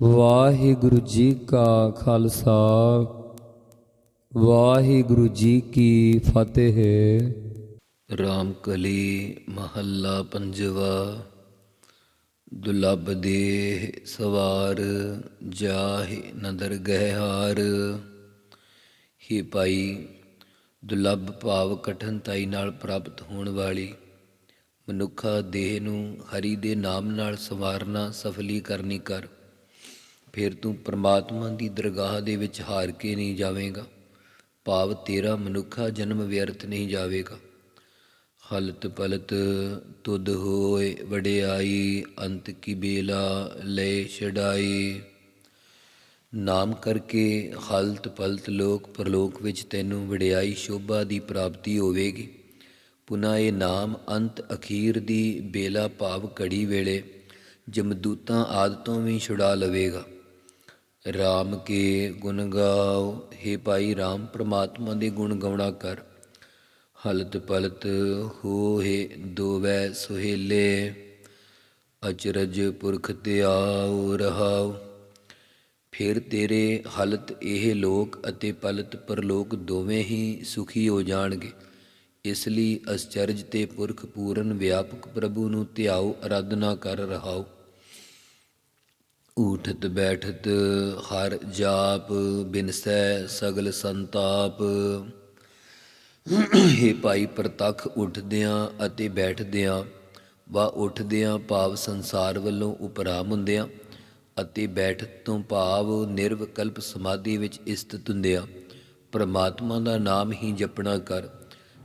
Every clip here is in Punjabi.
ਵਾਹਿਗੁਰੂ ਜੀ ਕਾ ਖਾਲਸਾ, ਵਾਹਿਗੁਰੂ ਜੀ ਕੀ ਫਤਿਹ। ਰਾਮ ਕਲੀ ਮਹੱਲਾ ਪੰਜਵਾ ਦੁਲੱਭ ਦੇ ਸਵਾਰ ਜਾਹਿ ਨਦਰ ਗਹਿ ਹੀ ਪਾਈ ਦੁਲੱਭ ਭਾਵ ਕਠਨਤਾਈ ਨਾਲ ਪ੍ਰਾਪਤ ਹੋਣ ਵਾਲੀ, ਮਨੁੱਖਾ ਦੇਹ ਨੂੰ ਹਰੀ ਦੇ ਨਾਮ ਨਾਲ ਸਵਾਰਨਾ ਸਫਲੀ ਕਰਨੀ ਕਰ। ਫਿਰ ਤੂੰ ਪ੍ਰਮਾਤਮਾ ਦੀ ਦਰਗਾਹ ਦੇ ਵਿੱਚ ਹਾਰ ਕੇ ਨਹੀਂ ਜਾਵੇਂਗਾ। ਭਾਵ ਤੇਰਾ ਮਨੁੱਖਾ ਜਨਮ ਵਿਅਰਥ ਨਹੀਂ ਜਾਵੇਗਾ। ਹਲਤ ਪਲਤ ਤੁਧ ਹੋਏ ਵਡਿਆਈ, ਅੰਤ ਕੀ ਬੇਲਾ ਲੈ ਛਡਾਈ। ਨਾਮ ਕਰਕੇ ਹਲਤ ਪਲਤ ਲੋਕ ਪਰਲੋਕ ਵਿੱਚ ਤੈਨੂੰ ਵਡਿਆਈ ਸ਼ੋਭਾ ਦੀ ਪ੍ਰਾਪਤੀ ਹੋਵੇਗੀ। ਪੁਨਾ ਇਹ ਨਾਮ ਅੰਤ ਅਖੀਰ ਦੀ ਬੇਲਾ ਭਾਵ ਘੜੀ ਵੇਲੇ ਜਮਦੂਤਾਂ ਆਦਤੋਂ ਵੀ ਛੁਡਾ ਲਵੇਗਾ। RAM ਕੇ ਗੁਣ ਗਾਓ हे ਭਾਈ RAM ਪ੍ਰਮਾਤਮਾ ਦੇ ਗੁਣ ਗਾਉਣਾ ਕਰ। ਹਲਤ ਪਲਤ ਹੋਏ ਦੋਵੈ ਸੁਹੇਲੇ, ਅਚਰਜ ਪੁਰਖ ਤੇ ਆਉ ਰਹਾਉ। ਫਿਰ ਤੇਰੇ ਹਲਤ ਇਹ ਲੋਕ ਅਤੇ ਪਲਤ ਪਰਲੋਕ ਦੋਵੇਂ ਹੀ ਸੁਖੀ ਹੋ ਜਾਣਗੇ। ਇਸ ਲਈ ਅਚਰਜ ਤੇ ਪੁਰਖ ਪੂਰਨ ਵਿਆਪਕ ਪ੍ਰਭੂ ਨੂੰ ਧਿਆਉ, ਅਰਾਧਨਾ ਕਰ ਰਹਾਉ। ਉਠਤ ਬੈਠਤ ਹਰ ਜਾਪ ਬਿਨਸੈ ਸਗਲ ਸੰਤਾਪ। ਹੇ ਭਾਈ ਪ੍ਰਤੱਖ ਉੱਠਦਿਆਂ ਅਤੇ ਬੈਠਦਿਆਂ, ਵਾ ਉੱਠਦਿਆਂ ਭਾਵ ਸੰਸਾਰ ਵੱਲੋਂ ਉਪਰਾਮ ਹੁੰਦਿਆਂ ਅਤੇ ਬੈਠਤ ਤੋਂ ਭਾਵ ਨਿਰਵਿਕਲਪ ਸਮਾਧੀ ਵਿੱਚ ਇਸਤਤ ਹੁੰਦਿਆਂ ਪ੍ਰਮਾਤਮਾ ਦਾ ਨਾਮ ਹੀ ਜਪਣਾ ਕਰ,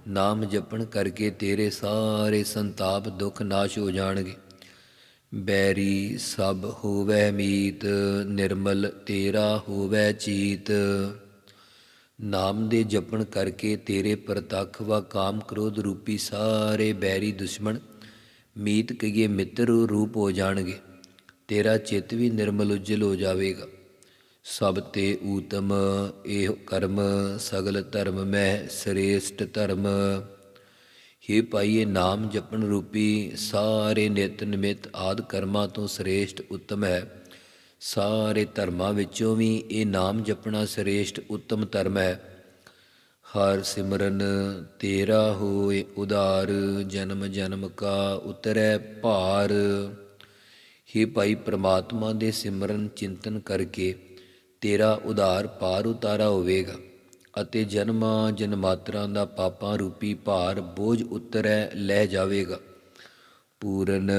ਨਾਮ ਜਪਣ ਕਰਕੇ ਤੇਰੇ ਸਾਰੇ ਸੰਤਾਪ ਦੁੱਖ ਨਾਸ਼ ਹੋ ਜਾਣਗੇ। ਬੈਰੀ ਸਭ ਹੋਵੈ ਮੀਤ, ਨਿਰਮਲ ਤੇਰਾ ਹੋਵੈ ਚੀਤ। ਨਾਮ ਦੇ ਜਪਣ ਕਰਕੇ ਤੇਰੇ ਪ੍ਰਤੱਖ ਵਾ ਕਾਮ ਕ੍ਰੋਧ ਰੂਪੀ ਸਾਰੇ ਬੈਰੀ ਦੁਸ਼ਮਣ ਮੀਤ ਕਹੀਏ ਮਿੱਤਰ ਰੂਪ ਹੋ ਜਾਣਗੇ। ਤੇਰਾ ਚਿੱਤ ਵੀ ਨਿਰਮਲ ਉਜਲ ਹੋ ਜਾਵੇਗਾ। ਸਭ ਤੇ ਊਤਮ ਇਹ ਕਰਮ, ਸਗਲ ਧਰਮ ਮੈਂ ਸ੍ਰੇਸ਼ਟ ਧਰਮ। ਹੀ ਪਾਈਏ ਨਾਮ ਜਪਣ ਰੂਪੀ ਸਾਰੇ ਨਿਤ ਨਿਮਿਤ ਆਦ ਕਰਮਾਂ ਤੋਂ ਸ੍ਰੇਸ਼ਟ ਉੱਤਮ ਹੈ। ਸਾਰੇ ਧਰਮਾਂ ਵਿੱਚੋਂ ਵੀ ਇਹ ਨਾਮ ਜਪਣਾ ਸ੍ਰੇਸ਼ਟ ਉੱਤਮ ਧਰਮ ਹੈ। ਹਰ ਸਿਮਰਨ ਤੇਰਾ ਹੋਏ ਉਦਾਰ, ਜਨਮ ਜਨਮ ਕਾ ਉਤਰੈ ਭਾਰ। ਹੀ ਭਾਈ, ਪ੍ਰਮਾਤਮਾ ਦੇ ਸਿਮਰਨ ਚਿੰਤਨ ਕਰਕੇ ਤੇਰਾ ਉਦਾਰ ਪਾਰ ਉਤਾਰਾ ਹੋਵੇਗਾ। ਅਤੇ ਜਨਮਾਂ ਜਨਮਾਤਰਾਂ ਦਾ ਪਾਪਾਂ ਰੂਪੀ ਭਾਰ ਬੋਝ ਉਤਰੈ, ਲੈ ਜਾਵੇਗਾ। ਪੂਰਨ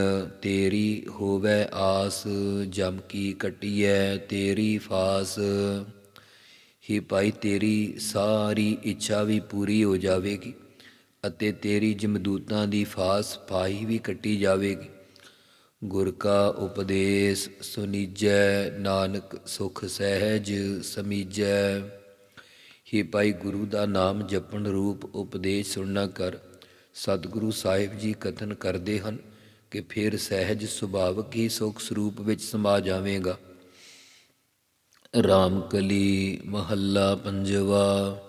ਤੇਰੀ ਹੋਵੇ ਆਸ, ਜਮ ਕੀ ਕਟਿਐ ਤੇਰੀ ਫਾਸ। ਹੀ ਭਾਈ, ਤੇਰੀ ਸਾਰੀ ਇੱਛਾ ਵੀ ਪੂਰੀ ਹੋ ਜਾਵੇਗੀ ਅਤੇ ਤੇਰੀ ਜਮਦੂਤਾਂ ਦੀ ਫਾਸ ਫਾਹੀ ਵੀ ਕੱਟੀ ਜਾਵੇਗੀ। ਗੁਰ ਕਾ ਉਪਦੇਸ਼ ਸੁਨੀਜੈ, ਨਾਨਕ ਸੁਖ ਸਹਿਜ ਸਮੀਜੈ। ਹੀ ਭਾਈ ਗੁਰੂ ਦਾ ਨਾਮ ਜਪਣ ਰੂਪ ਉਪਦੇਸ਼ ਸੁਣਨਾ ਕਰ। ਸਤਿਗੁਰੂ ਸਾਹਿਬ ਜੀ ਕਥਨ ਕਰਦੇ ਹਨ ਕਿ ਫਿਰ ਸਹਿਜ ਸੁਭਾਵਕ ਹੀ ਸੁਖ ਸਰੂਪ ਵਿੱਚ ਸਮਾ ਜਾਵੇਗਾ। ਰਾਮ ਕਲੀ ਮਹੱਲਾ ਪੰਜਵਾ,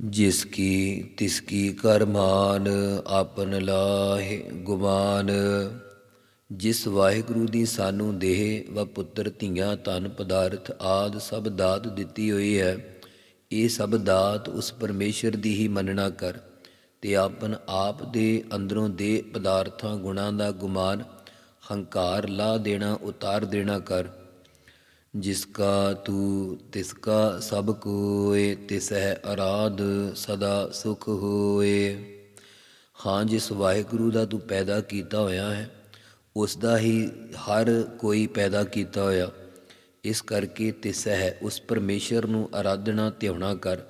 ਜਿਸ ਕੀ ਤਿਸ ਕੀ ਕਰਮਾਨ ਆਪਨ ਲਾਹੇ ਗੁਮਾਨ। ਜਿਸ ਵਾਹਿਗੁਰੂ ਦੀ ਸਾਨੂੰ ਦੇਹ ਵਾ ਪੁੱਤਰ ਧੀਆਂ ਧਨ ਪਦਾਰਥ ਆਦ ਸਭ ਦਾਤ ਦਿੱਤੀ ਹੋਈ ਹੈ ਇਹ ਸਭ ਦਾਤ ਉਸ ਪਰਮੇਸ਼ਰ ਦੀ ਹੀ ਮੰਨਣਾ ਕਰ ਤੇ ਆਪਨ ਆਪ ਦੇ ਅੰਦਰੋਂ ਦੇ ਪਦਾਰਥਾਂ ਗੁਣਾਂ ਦਾ ਗੁਮਾਨ ਹੰਕਾਰ ਲਾ ਦੇਣਾ ਉਤਾਰ ਦੇਣਾ ਕਰ। ਜਿਸ ਕਾ ਤੂ ਤਿਸ ਕਾ ਸਭ ਕੋਏ ਤਿਸ ਹੈ ਅਰਾਧ ਸਦਾ ਸੁਖ ਹੋਏ। ਹਾਂ, ਜਿਸ ਵਾਹਿਗੁਰੂ ਦਾ ਤੂੰ ਪੈਦਾ ਕੀਤਾ ਹੋਇਆ ਹੈ, ਉਸ ਦਾ ਹੀ ਹਰ ਕੋਈ ਪੈਦਾ ਕੀਤਾ ਹੋਇਆ। ਇਸ ਕਰਕੇ ਤਿਸ ਹੈ ਉਸ ਪਰਮੇਸ਼ਰ ਨੂੰ ਆਰਾਧਨਾ ਧਿਆਉਣਾ ਕਰ,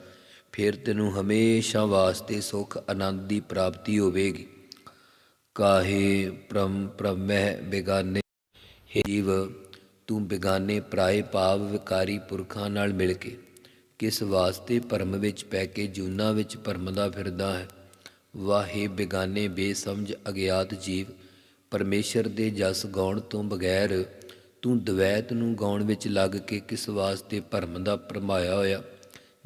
ਫਿਰ ਤੈਨੂੰ ਹਮੇਸ਼ਾ ਵਾਸਤੇ ਸੁਖ, ਆਨੰਦ ਦੀ ਪ੍ਰਾਪਤੀ ਹੋਵੇਗੀ। ਕਾਹੇ ਪ੍ਰਮ ਪ੍ਰਮਹਿ ਬੇਗਾਨੇ, ਹੇ ਜੀਵ, ਤੂੰ ਬੇਗਾਨੇ ਪ੍ਰਾਏ ਭਾਵ ਵਿਕਾਰੀ ਪੁਰਖਾਂ ਨਾਲ ਮਿਲ ਕੇ, ਕਿਸ ਵਾਸਤੇ ਭਰਮ ਵਿੱਚ ਪੈ ਕੇ ਜੂਨਾ ਵਿੱਚ ਭਰਮਦਾ ਫਿਰਦਾ ਹੈ? ਵਾਹੇ ਬੇਗਾਨੇ ਬੇਸਮਝ ਅਗਿਆਤ ਜੀਵ, ਪਰਮੇਸ਼ਰ ਦੇ ਜਸ ਗਾਉਣ ਤੋਂ ਬਗੈਰ ਤੂੰ ਦਵੈਤ ਨੂੰ ਗਾਉਣ ਵਿੱਚ ਲੱਗ ਕੇ ਕਿਸ ਵਾਸਤੇ ਭਰਮ ਦਾ ਭਰਮਾਇਆ ਹੋਇਆ?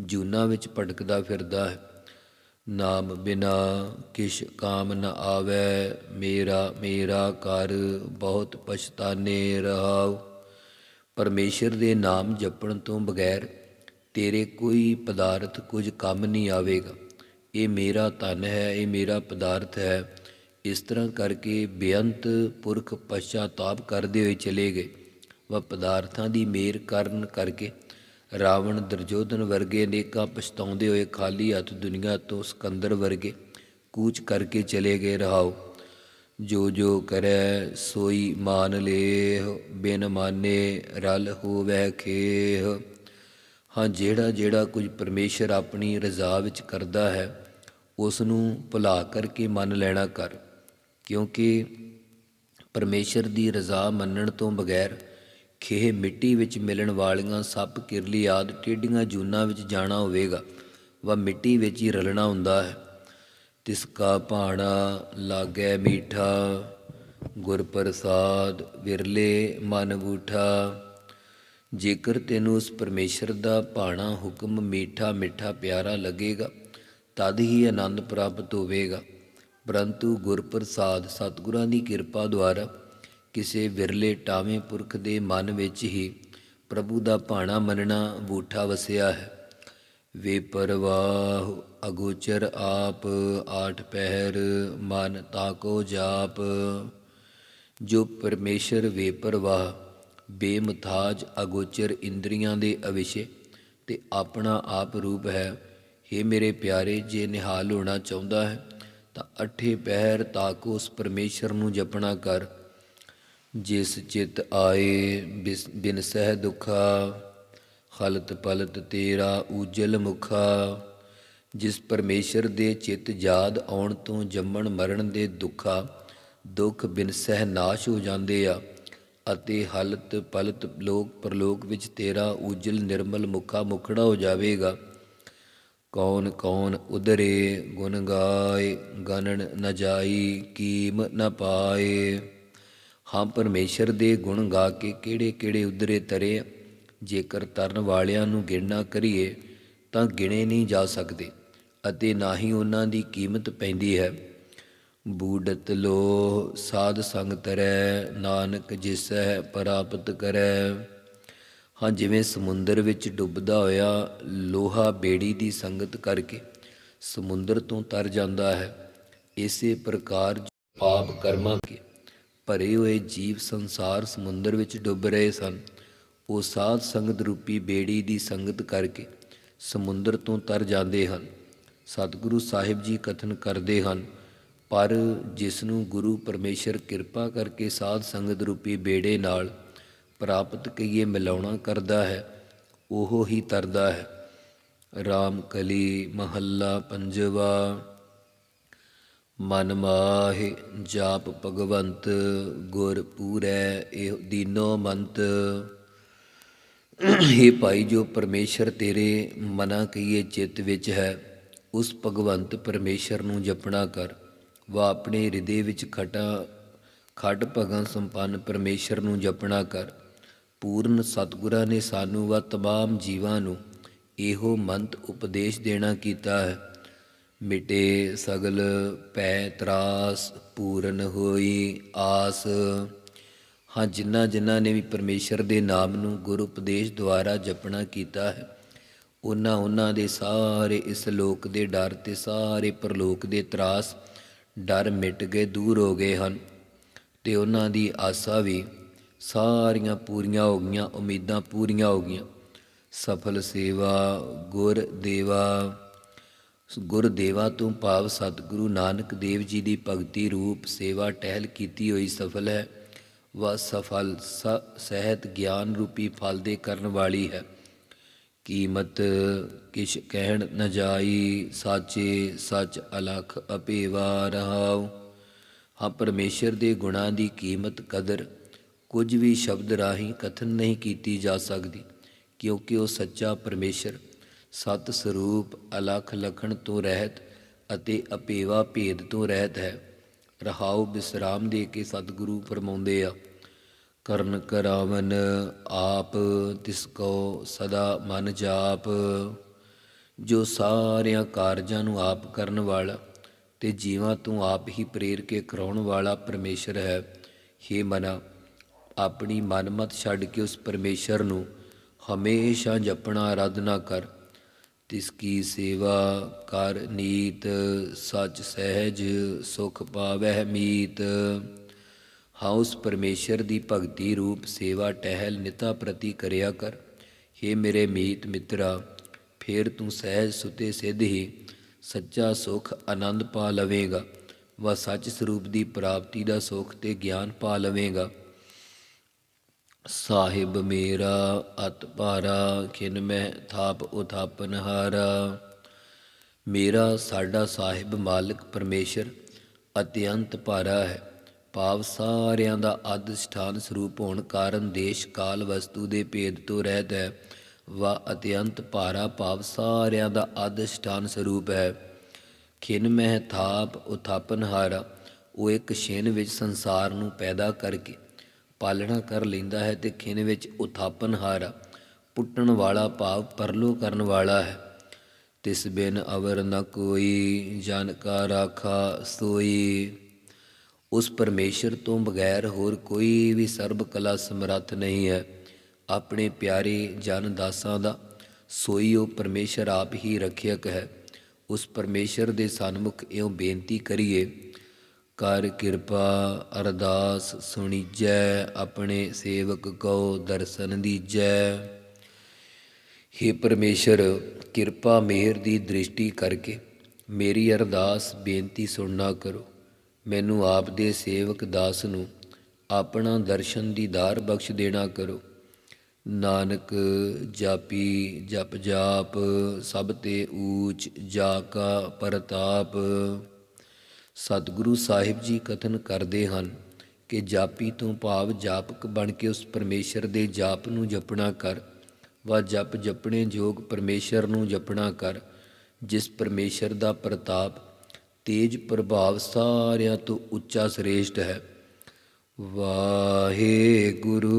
ਜੂਨਾ ਵਿੱਚ ਭਟਕਦਾ ਫਿਰਦਾ ਹੈ। ਨਾਮ ਬਿਨਾ ਕਿਛ ਕਾਮ ਨ ਆਵੈ, ਮੇਰਾ ਮੇਰਾ ਕਰ ਬਹੁਤ ਪਛਤਾਨੇ ਰਹਾਉ। ਪਰਮੇਸ਼ਰ ਦੇ ਨਾਮ ਜਪਣ ਤੋਂ ਬਗੈਰ ਤੇਰੇ ਕੋਈ ਪਦਾਰਥ ਕੁਝ ਕੰਮ ਨਹੀਂ ਆਵੇਗਾ। ਇਹ ਮੇਰਾ ਧਨ ਹੈ, ਇਹ ਮੇਰਾ ਪਦਾਰਥ ਹੈ। ਇਸ ਤਰ੍ਹਾਂ ਕਰਕੇ ਬੇਅੰਤ ਪੁਰਖ ਪਛਤਾਪ ਕਰਦੇ ਹੋਏ ਚਲੇ ਗਏ। ਵਾ ਪਦਾਰਥਾਂ ਦੀ ਮੇਰ ਕਰਨ ਕਰਕੇ ਰਾਵਣ ਦਰਜੋਧਨ ਵਰਗੇ ਅਨੇਕਾਂ ਪਛਤਾਉਂਦੇ ਹੋਏ ਖਾਲੀ ਹੱਥ ਦੁਨੀਆ ਤੋਂ ਸਕੰਦਰ ਵਰਗੇ ਕੂਚ ਕਰਕੇ ਚਲੇ ਗਏ, ਰਹਾਓ। ਜੋ ਜੋ ਕਰੈ ਸੋਈ ਮਾਨ ਲੇਹ, ਬਿਨ ਮਾਨੇ ਰਲ ਹੋਵੈ ਖੇਹ। ਹਾਂ, ਜਿਹੜਾ ਜਿਹੜਾ ਕੁਝ ਪਰਮੇਸ਼ਰ ਆਪਣੀ ਰਜ਼ਾ ਵਿੱਚ ਕਰਦਾ ਹੈ ਉਸ ਨੂੰ ਭੁਲਾ ਕਰਕੇ ਮੰਨ ਲੈਣਾ ਕਰ, ਕਿਉਂਕਿ ਪਰਮੇਸ਼ਰ ਦੀ ਰਜ਼ਾ ਮੰਨਣ ਤੋਂ ਬਗੈਰ ਖੇਹ ਮਿੱਟੀ ਵਿੱਚ ਮਿਲਣ ਵਾਲੀਆਂ ਸੱਪ ਕਿਰਲੀ ਆਦ ਟੇਡੀਆਂ ਜੂਨਾਂ ਵਿੱਚ ਜਾਣਾ ਹੋਵੇਗਾ। ਵਾ ਮਿੱਟੀ ਵਿੱਚ ਹੀ ਰਲਣਾ ਹੁੰਦਾ ਹੈ। ਤਿਸ ਕਾ ਭਾਣਾ, ਲਾਗੈ ਮੀਠਾ ਗੁਰ ਪ੍ਰਸਾਦ ਵਿਰਲੇ ਮਨ ਬੂਠਾ। ਜੇਕਰ ਤੈਨੂੰ ਉਸ ਪਰਮੇਸ਼ਰ ਦਾ ਭਾਣਾ ਹੁਕਮ ਮੀਠਾ ਮਿੱਠਾ ਪਿਆਰਾ ਲੱਗੇਗਾ, ਤਦ ਹੀ ਆਨੰਦ ਪ੍ਰਾਪਤ ਹੋਵੇਗਾ। ਪਰੰਤੂ ਗੁਰ ਪ੍ਰਸਾਦ ਸਤਿਗੁਰਾਂ ਦੀ ਕਿਰਪਾ ਦੁਆਰਾ ਕਿਸੇ ਵਿਰਲੇ ਟਾਵੇਂ ਪੁਰਖ ਦੇ ਮਨ ਵਿੱਚ ਹੀ ਪ੍ਰਭੂ ਦਾ ਭਾਣਾ ਮੰਨਣਾ ਬੂਠਾ ਵਸਿਆ ਹੈ। ਵੇ ਪਰਵਾਹ ਅਗੋਚਰ ਆਪ, ਆਠ ਪਹਿਰ ਮਨ ਤਾਕੋ ਜਾਪ। ਜੋ ਪਰਮੇਸ਼ਰ ਵੇ ਪਰਵਾਹ ਬੇਮਤਾਜ ਅਗੋਚਰ ਇੰਦਰੀਆਂ ਦੇ ਅਵਿਸ਼ੇ ਤੇ ਆਪਣਾ ਆਪ ਰੂਪ ਹੈ। हे ਮੇਰੇ ਪਿਆਰੇ, ਜੇ ਨਿਹਾਲ ਹੋਣਾ ਚਾਹੁੰਦਾ ਹੈ, ਤਾਂ ਅਠੇ ਪਹਿਰ ਤਾਕੋ ਉਸ ਪਰਮੇਸ਼ਰ ਨੂੰ ਜਪਣਾ ਕਰ। ਜਿਸ ਚਿਤ ਆਏ ਬਿਸ- ਬਿਨ ਸਹਿ ਦੁਖਾ, ਖਲਤ ਪਲਤ ਤੇਰਾ ਉਜਲ ਮੁਖਾ। ਜਿਸ ਪਰਮੇਸ਼ਰ ਦੇ ਚਿਤ ਯਾਦ ਆਉਣ ਤੋਂ ਜੰਮਣ ਮਰਨ ਦੇ ਦੁੱਖਾ, ਦੁੱਖ ਬਿਨ ਸਹਿ ਨਾਸ਼ ਹੋ ਜਾਂਦੇ ਆ, ਅਤੇ ਹਲਤ ਪਲਤ ਲੋਕ, ਪਰਲੋਕ ਵਿੱਚ ਤੇਰਾ ਉਜਲ ਨਿਰਮਲ ਮੁਖਾ ਮੁਖੜਾ ਹੋ ਜਾਵੇਗਾ। ਕੌਣ ਕੌਣ ਉਧਰੇ ਗੁਣ ਗਾਏ, ਗਣਨ ਨ ਜਾਈ, ਕੀਮ ਨ ਪਾਏ। ਹਾਂ, ਪਰਮੇਸ਼ਰ ਦੇ ਗੁਣ ਗਾ ਕੇ ਕਿਹੜੇ ਕਿਹੜੇ ਉਦਰੇ ਤਰੇ ਜੇਕਰ ਤਰਨ ਵਾਲਿਆਂ ਨੂੰ ਗਿਣਨਾ ਕਰੀਏ, ਤਾਂ ਗਿਣੇ ਨਹੀਂ ਜਾ ਸਕਦੇ ਅਤੇ ਨਾ ਹੀ ਉਹਨਾਂ ਦੀ ਕੀਮਤ ਪੈਂਦੀ ਹੈ। ਬੂਡਤ ਲੋ ਸਾਧ ਸੰਗ ਤਰੈ ਨਾਨਕ ਜਿਸੈ ਪ੍ਰਾਪਤ ਕਰੈ। ਹਾਂ, ਜਿਵੇਂ ਸਮੁੰਦਰ ਵਿੱਚ ਡੁੱਬਦਾ ਹੋਇਆ ਲੋਹਾ ਬੇੜੀ ਦੀ ਸੰਗਤ ਕਰਕੇ ਸਮੁੰਦਰ ਤੋਂ ਤਰ ਜਾਂਦਾ ਹੈ, ਇਸੇ ਪ੍ਰਕਾਰ ਪਾਪ ਕਰਮਾਂ ਕੇ ਭਰੇ ਹੋਏ ਜੀਵ ਸੰਸਾਰ ਸਮੁੰਦਰ ਵਿੱਚ ਡੁੱਬ ਰਹੇ ਸਨ। ਉਹ ਸਾਧ ਸੰਗਤ ਰੂਪੀ ਬੇੜੀ ਦੀ ਸੰਗਤ ਕਰਕੇ ਸਮੁੰਦਰ ਤੋਂ ਤਰ ਜਾਂਦੇ ਹਨ। ਸਤਿਗੁਰੂ ਸਾਹਿਬ ਜੀ ਕਥਨ ਕਰਦੇ ਹਨ, ਪਰ ਜਿਸ ਨੂੰ ਗੁਰੂ ਪਰਮੇਸ਼ਰ ਕਿਰਪਾ ਕਰਕੇ ਸਾਧ ਸੰਗਤ ਰੂਪੀ ਬੇੜੇ ਨਾਲ ਪ੍ਰਾਪਤ ਕਈਏ ਮਿਲਾਉਣਾ ਕਰਦਾ ਹੈ, ਉਹ ਹੀ ਤਰਦਾ ਹੈ। ਰਾਮ ਕਲੀ ਮਹੱਲਾ ਪੰਜਵਾ ਮਨ ਮਾਹਿ ਜਾਪ ਭਗਵੰਤ ਗੁਰ ਪੂਰੈ, ਇਹ ਦੀਨੋ ਮੰਤ। ਇਹ ਭਾਈ, ਜੋ ਪਰਮੇਸ਼ਰ ਤੇਰੇ ਮਨਾ ਕਹੀਏ ਚਿੱਤ ਵਿੱਚ ਹੈ, ਉਸ ਭਗਵੰਤ ਪਰਮੇਸ਼ਰ ਨੂੰ ਜਪਣਾ ਕਰ। ਵਾ ਆਪਣੇ ਹਿਰਦੇ ਵਿੱਚ ਖਟਾ ਖੱਟ ਭਗਨ ਸੰਪੰਨ ਪਰਮੇਸ਼ਰ ਨੂੰ ਜਪਣਾ ਕਰ। ਪੂਰਨ ਸਤਿਗੁਰਾਂ ਨੇ ਸਾਨੂੰ ਵਾ ਤਮਾਮ ਜੀਵਾਂ ਨੂੰ ਇਹੋ ਮੰਤ ਉਪਦੇਸ਼ ਦੇਣਾ ਕੀਤਾ ਹੈ। ਮਿਟੇ ਸਗਲ ਪੈ ਤਰਾਸ ਪੂਰਨ ਹੋਈ ਆਸ। ਹਾਂ, ਜਿਨ੍ਹਾਂ ਜਿਨ੍ਹਾਂ ਨੇ ਵੀ ਪਰਮੇਸ਼ਰ ਦੇ ਨਾਮ ਨੂੰ ਗੁਰ ਉਪਦੇਸ਼ ਦੁਆਰਾ ਜਪਣਾ ਕੀਤਾ ਹੈ, ਉਹਨਾਂ ਉਹਨਾਂ ਦੇ ਸਾਰੇ ਇਸ ਲੋਕ ਦੇ ਡਰ ਤੇ ਸਾਰੇ ਪਰਲੋਕ ਦੇ ਤਰਾਸ ਡਰ ਮਿਟ ਗਏ, ਦੂਰ ਹੋ ਗਏ ਹਨ। ਤੇ ਉਹਨਾਂ ਦੀ ਆਸਾ ਵੀ ਸਾਰੀਆਂ ਪੂਰੀਆਂ ਹੋ ਗਈਆਂ, ਉਮੀਦਾਂ ਪੂਰੀਆਂ ਹੋ ਗਈਆਂ। ਸਫਲ ਸੇਵਾ, ਗੁਰ ਦੇਵਾ ਗੁਰਦੇਵਾ ਤੋਂ ਭਾਵ ਸਤਿਗੁਰੂ ਨਾਨਕ ਦੇਵ ਜੀ ਦੀ ਭਗਤੀ ਰੂਪ ਸੇਵਾ ਟਹਿਲ ਕੀਤੀ ਹੋਈ ਸਫਲ ਹੈ, ਵਾ ਸਫਲ ਸ- ਸਹਿਤ ਗਿਆਨ ਰੂਪੀ ਫਲ ਦੇ ਕਰਨ ਵਾਲੀ ਹੈ। ਕੀਮਤ ਕਿਛ ਕਹਿਣ ਨ ਜਾਈ, ਸਾਚੇ ਸੱਚ ਅਲਖ ਅਪੇਵਾ ਰਹਾਉ। ਹਾਂ, ਪਰਮੇਸ਼ਰ ਦੇ ਗੁਣਾਂ ਦੀ ਕੀਮਤ ਕਦਰ ਕੁਝ ਵੀ ਸ਼ਬਦ ਰਾਹੀਂ ਕਥਨ ਨਹੀਂ ਕੀਤੀ ਜਾ ਸਕਦੀ, ਕਿਉਂਕਿ ਉਹ ਸੱਚਾ ਪਰਮੇਸ਼ਰ ਸਤ ਸਰੂਪ ਅਲਖ ਲਖਣ ਤੋਂ ਰਹਿਤ ਅਤੇ ਅਪੇਵਾ ਭੇਦ ਤੋਂ ਰਹਿਤ ਹੈ। ਰਹਾਉ ਬਿਸਰਾਮ ਦੇ ਕੇ ਸਤਿਗੁਰੂ ਫਰਮਾਉਂਦੇ ਆ, ਕਰਨ ਕਰਾਵਨ ਆਪ ਤਿਸ ਕੋ ਸਦਾ ਮਨ ਜਾਪ। ਜੋ ਸਾਰਿਆਂ ਕਾਰਜਾਂ ਨੂੰ ਆਪ ਕਰਨ ਵਾਲਾ ਤੇ ਜੀਵਾਂ ਤੋਂ ਆਪ ਹੀ ਪ੍ਰੇਰ ਕੇ ਕਰਾਉਣ ਵਾਲਾ ਪਰਮੇਸ਼ਰ ਹੈ। हे ਮਨਾ, ਆਪਣੀ ਮਨਮਤ ਛੱਡ ਕੇ ਉਸ ਪਰਮੇਸ਼ਰ ਨੂੰ ਹਮੇਸ਼ਾ ਜਪਣਾ ਆਰਾਧਨਾ ਕਰ। ਤਿਸ ਕੀ ਸੇਵਾ ਕਰ ਨੀਤ, ਸੱਚ ਸਹਿਜ ਸੁਖ ਪਾਵਹਿ ਮੀਤ। ਹਾਂ, ਉਸ ਪਰਮੇਸ਼ਰ ਦੀ ਭਗਤੀ ਰੂਪ ਸੇਵਾ ਟਹਿਲ ਨਿਤਾ ਪ੍ਰਤੀ ਕਰਿਆ ਕਰ। हे ਮੇਰੇ ਮੀਤ ਮਿੱਤਰਾ, ਫੇਰ ਤੂੰ ਸਹਿਜ ਸੁਤੇ ਸਿੱਧ ਹੀ ਸੱਚਾ ਸੁਖ ਆਨੰਦ ਪਾ ਲਵੇਂਗਾ। ਵਾ ਸੱਚ ਸਰੂਪ ਦੀ ਪ੍ਰਾਪਤੀ ਦਾ ਸੁਖ ਤੇ ਗਿਆਨ ਪਾ ਲਵੇਂਗਾ। ਸਾਹਿਬ ਮੇਰਾ, ਅਤ ਭਾਰਾ, ਖਿਨ ਮਹਿ ਥਾਪ ਉਥਾਪਨ ਹਾਰਾ। ਮੇਰਾ ਸਾਡਾ ਸਾਹਿਬ ਮਾਲਕ ਪਰਮੇਸ਼ਰ ਅਤਿਅੰਤ ਭਾਰਾ ਹੈ। ਭਾਵ ਸਾਰਿਆਂ ਦਾ ਆਦ ਸਥਾਨ ਸਰੂਪ ਹੋਣ ਕਾਰਨ ਦੇਸ਼ ਕਾਲ ਵਸਤੂ ਦੇ ਭੇਦ ਤੋਂ ਰਹਿਤ ਹੈ। ਵਾ ਅਤਿਅੰਤ ਭਾਰਾ, ਭਾਵ ਸਾਰਿਆਂ ਦਾ ਆਦ ਸਥਾਨ ਸਰੂਪ ਹੈ। ਖਿਨ ਮਹਿ ਥਾਪ ਉਥਾਪਨ ਹਾਰਾ, ਉਹ ਇੱਕ ਛਿਨ ਵਿੱਚ ਸੰਸਾਰ ਨੂੰ ਪੈਦਾ ਕਰਕੇ ਪਾਲਣਾ ਕਰ ਲੈਂਦਾ ਹੈ ਤੇ ਖਿਨ ਵਿੱਚ ਉਥਾਪਨ ਹਾਰਾ ਪੁੱਟਣ ਵਾਲਾ ਭਾਵ ਪਰਲੋ ਕਰਨ ਵਾਲਾ ਹੈ। ਤਿਸ ਬਿਨ ਅਵਰ ਨ ਕੋਈ ਜਨ ਕਾ ਰਾਖਾ ਸੋਈ। ਉਸ ਪਰਮੇਸ਼ਰ ਤੋਂ ਬਗੈਰ ਹੋਰ ਕੋਈ ਵੀ ਸਰਬ ਕਲਾ ਸਮਰੱਥ ਨਹੀਂ ਹੈ। ਆਪਣੇ ਪਿਆਰੇ ਜਨ ਦਾਸਾਂ ਦਾ ਸੋਈ ਉਹ ਪਰਮੇਸ਼ਰ ਆਪ ਹੀ ਰੱਖਿਅਕ ਹੈ। ਉਸ ਪਰਮੇਸ਼ਰ ਦੇ ਸਨਮੁਖ ਇਉਂ ਬੇਨਤੀ ਕਰੀਏ ਕਰ ਕਿਰਪਾ, ਅਰਦਾਸ ਸੁਣੀਜੈ, ਆਪਣੇ ਸੇਵਕ ਕੋ ਦਰਸ਼ਨ ਦੀਜੈ। हे ਪਰਮੇਸ਼ਰ, ਕਿਰਪਾ ਮਿਹਰ ਦੀ ਦ੍ਰਿਸ਼ਟੀ ਕਰਕੇ ਮੇਰੀ ਅਰਦਾਸ ਬੇਨਤੀ ਸੁਣਨਾ ਕਰੋ। ਮੈਨੂੰ ਆਪ ਦੇ ਸੇਵਕ ਦਾਸ ਨੂੰ ਆਪਣਾ ਦਰਸ਼ਨ ਦੀਦਾਰ ਬਖਸ਼ ਦੇਣਾ ਕਰੋ। ਨਾਨਕ, ਜਾਪੀ, ਜਪ ਜਾਪ, ਸਭ ਤੇ ਊਚ, ਜਾ ਕਾ ਪ੍ਰਤਾਪ। ਸਤਿਗੁਰੂ ਸਾਹਿਬ ਜੀ ਕਥਨ ਕਰਦੇ ਹਨ ਕਿ ਜਾਪੀ ਤੋਂ ਭਾਵ ਜਾਪਕ ਬਣ ਕੇ ਉਸ ਪਰਮੇਸ਼ਰ ਦੇ ਜਾਪ ਨੂੰ ਜਪਣਾ ਕਰ, ਵਾ ਜਪ ਜਪਣੇ ਜੋਗ ਪਰਮੇਸ਼ਰ ਨੂੰ ਜਪਣਾ ਕਰ, ਜਿਸ ਪਰਮੇਸ਼ਰ ਦਾ ਪ੍ਰਤਾਪ ਤੇਜ ਪ੍ਰਭਾਵ ਸਾਰਿਆਂ ਤੋਂ ਉੱਚਾ ਸ੍ਰੇਸ਼ਟ ਹੈ। ਵਾਹਿਗੁਰੂ ਵਾਹਿਗੁਰੂ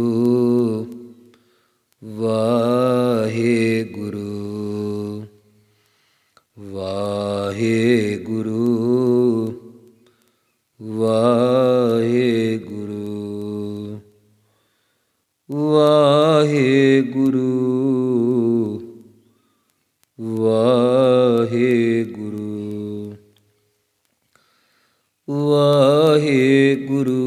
ਵਾਹਿਗੁਰੂ।